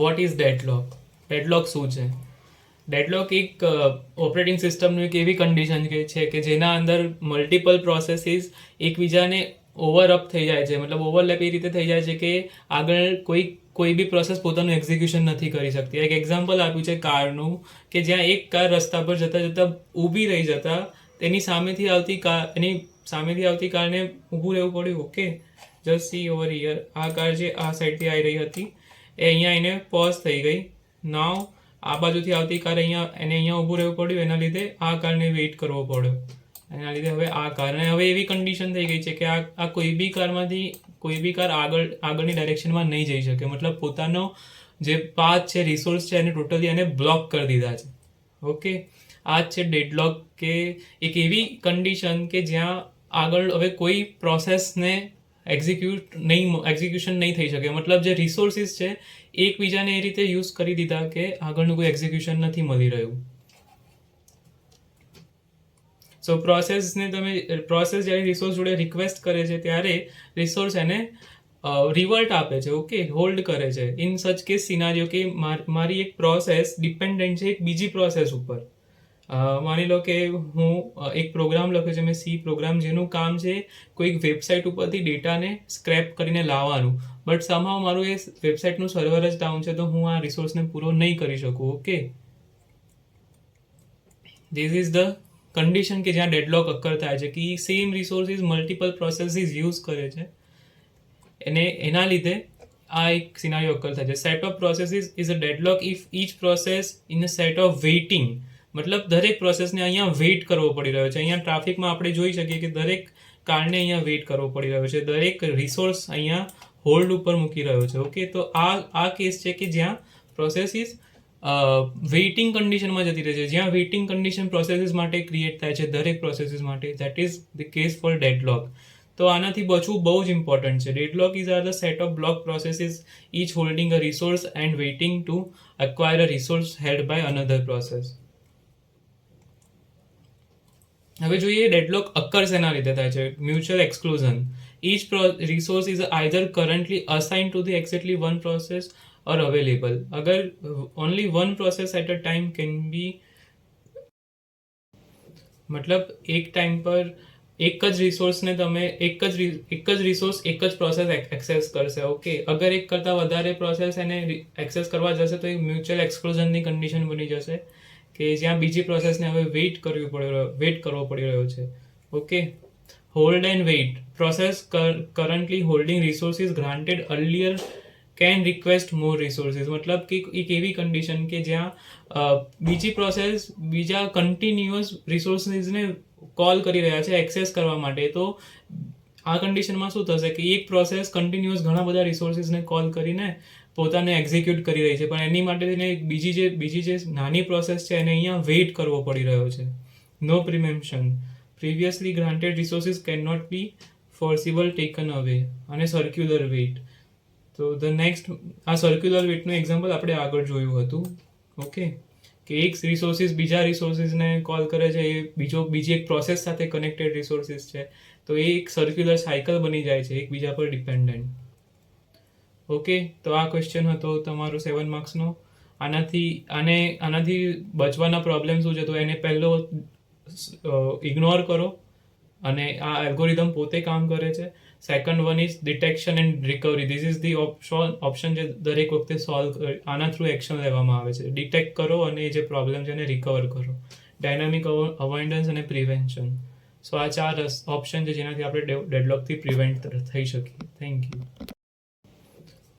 What is deadlock deadlock શું છે? Deadlock એક ઓપરેટિંગ સિસ્ટમનું એક એવી કન્ડિશન કે, છે કે જેના અંદર મલ્ટિપલ પ્રોસેસીસ એકબીજાને ઓવરઅપ થઈ જાય છે. મતલબ ઓવરલેપ એ રીતે થઈ જાય છે કે આગળ કોઈ કોઈ બી પ્રોસેસ પોતાનું એક્ઝિક્યુશન નથી કરી શકતી. એક એક્ઝામ્પલ આપ્યું છે કારનું, કે જ્યાં એક કાર રસ્તા પર જતાં જતાં ઊભી રહી જતા, તેની સામેથી આવતી કાર, એની સામેથી આવતી કારને ઊભું રહેવું પડ્યું. Okay just see over here આ કાર જે આ સાઈડથી આવી રહી હતી. એ અહીંયા એને પોઝ થઈ ગઈ. નાવ આ બાજુથી આવતી કાર અહીંયા એને અહીંયા ઊભું રહેવું પડ્યું. એના લીધે આ કારને વેઇટ કરવો પડ્યો. એના લીધે હવે આ કાર અને હવે એવી કન્ડિશન થઈ ગઈ છે કે આ આ કોઈ બી કારમાંથી કોઈ બી કાર આગળ આગળની ડાયરેક્શનમાં નહીં જઈ શકે. મતલબ પોતાનો જે પાથ છે રિસોર્સ છે, એને ટોટલી એને બ્લોક કરી દીધા છે. ઓકે આ છે ડેડલોક કે એક એવી કન્ડિશન કે જ્યાં આગળ હવે કોઈ પ્રોસેસને એક્ઝિક્યુટ નહીં એક્ઝિક્યુશન નહીં થઈ શકે. મતલબ જે રિસોર્સિસ છે, એકબીજાને એ રીતે યુઝ કરી દીધા કે આગળનું કોઈ એક્ઝિક્યુશન નથી મળી રહ્યું. સો પ્રોસેસને તમે પ્રોસેસ જ્યારે રિસોર્સ જોડે રિક્વેસ્ટ કરે છે, ત્યારે રિસોર્સ એને રિવર્ટ આપે છે ઓકે હોલ્ડ કરે છે. ઇન સચ કેસ સિનારીઓ કે મારી એક પ્રોસેસ ડિપેન્ડન્ટ છે એક બીજી પ્રોસેસ ઉપર. માની લો કે હું એક પ્રોગ્રામ લખ્યો છે, મેં સી પ્રોગ્રામ જેનું કામ છે કોઈક વેબસાઇટ ઉપરથી ડેટાને સ્ક્રેપ કરીને લાવવાનું. બટ સમાવ મારું એ વેબસાઇટનું સર્વર જ ડાઉન છે, તો હું આ રિસોર્સને પૂરો નહીં કરી શકું okay this is the condition કે જ્યાં ડેડલોક અક્કર થાય છે, કે same resources multiple processes use કરે છે. અને એના લીધે આ એક સિનારીઓ અક્કર થાય છે. Set of processes is a deadlock if each process in a set of waiting મતલબ દરેક પ્રોસેસને અહીંયા વેઇટ કરવો પડી રહ્યો છે. અહીંયા ટ્રાફિકમાં આપણે જોઈ શકીએ કે દરેક કારને અહીંયા વેઇટ કરવો પડી રહ્યો છે. દરેક રિસોર્સ અહીંયા હોલ્ડ ઉપર મૂકી રહ્યો છે. ઓકે તો આ આ કેસ છે કે જ્યાં પ્રોસેસીસ વેઇટિંગ કન્ડિશનમાં જતી રહે છે. જ્યાં વેઇટિંગ કન્ડિશન પ્રોસેસીસ માટે ક્રિએટ થાય છે, દરેક પ્રોસેસીસ માટે. That is the case for deadlock તો આનાથી બચવું બહુ જ ઇમ્પોર્ટન્ટ છે. Deadlock is are the set of block processes each holding a resource and waiting to acquire a resource held by another process. હવે જોઈએ ડેડલોક અક્કર એના લીધે થાય છે, mutual exclusion. each pro- resource is either currently assigned to the exactly one process or available અગર only one process at a time can be મતલબ એક time પર એક જ રિસોર્સને તમે એક જ એક જ રિસોર્સ, એક જ પ્રોસેસ એક્સેસ કરશે, ઓકે? અગર એક કરતાં વધારે પ્રોસેસ એને એક્સેસ કરવા જશે તો એ મ્યુચ્યુઅલ એક્સક્લુઝનની કન્ડિશન બની જશે. કે જ્યાં બીજી પ્રોસેસને હવે વેઇટ કરવી પડી રહ્યો વેઇટ કરવો પડી રહ્યો છે. Okay hold and wait process currently holding resources granted earlier can request more resources મતલબ કે એક એવી કન્ડિશન કે જ્યાં બીજી પ્રોસેસ બીજા કન્ટિન્યુઅસ રિસોર્સિસને કોલ કરી રહ્યા છે એક્સેસ કરવા માટે. તો આ કન્ડિશનમાં શું થશે કે એક પ્રોસેસ કન્ટિન્યુઅસ ઘણા બધા રિસોર્સિસને કોલ કરીને પોતાને એક્ઝિક્યુટ કરી રહી છે. પણ એની માટે એક બીજી જે બીજી જે નાની પ્રોસેસ છે, એને અહીંયા વેઇટ કરવો પડી રહ્યો છે. No preemption previously granted resources can not be forcible taken away અને સર્ક્યુલર વેઇટ તો ધ નેક્સ્ટ આ સર્ક્યુલર વેટનું એક્ઝામ્પલ આપણે આગળ જોયું હતું. ઓકે કે એક રિસોર્સિસ બીજા રિસોર્સિસને કોલ કરે છે, એ બીજો, બીજી એક પ્રોસેસ સાથે કનેક્ટેડ રિસોર્સિસ છે. તો એ એક સર્ક્યુલર સાયકલ બની જાય છે એકબીજા પર ડિપેન્ડન્ટ ઓકે તો આ ક્વેશ્ચન હતો તમારો સેવન માર્ક્સનો આનાથી, આને, આનાથી બચવાના પ્રોબ્લેમ શું છે? તો એને પહેલો ઇગ્નોર કરો. અને આ એલ્ગોરિધમ પોતે કામ કરે છે. Second one is detection and recovery this is the option option જે દરેક વખતે સોલ્વ આના થ્રુ એક્શન લેવામાં આવે છે. ડિટેક્ટ કરો અને એ જે પ્રોબ્લેમ છે એને રિકવર કરો. ડાયનામિક અવોઇડન્સ અને પ્રિવેન્શન સો આ ચાર ઓપ્શન છે જેનાથી આપણે ડેડલોકથી પ્રિવેન્ટ થઈ શકીએ. Thank you